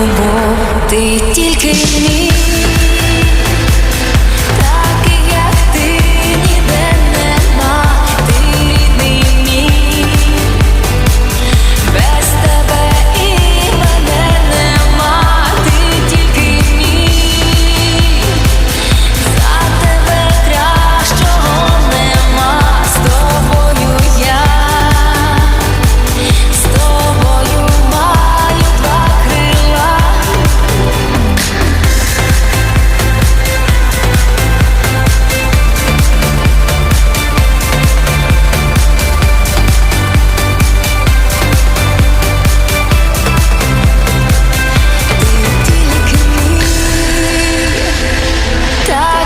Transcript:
любов, ти тільки.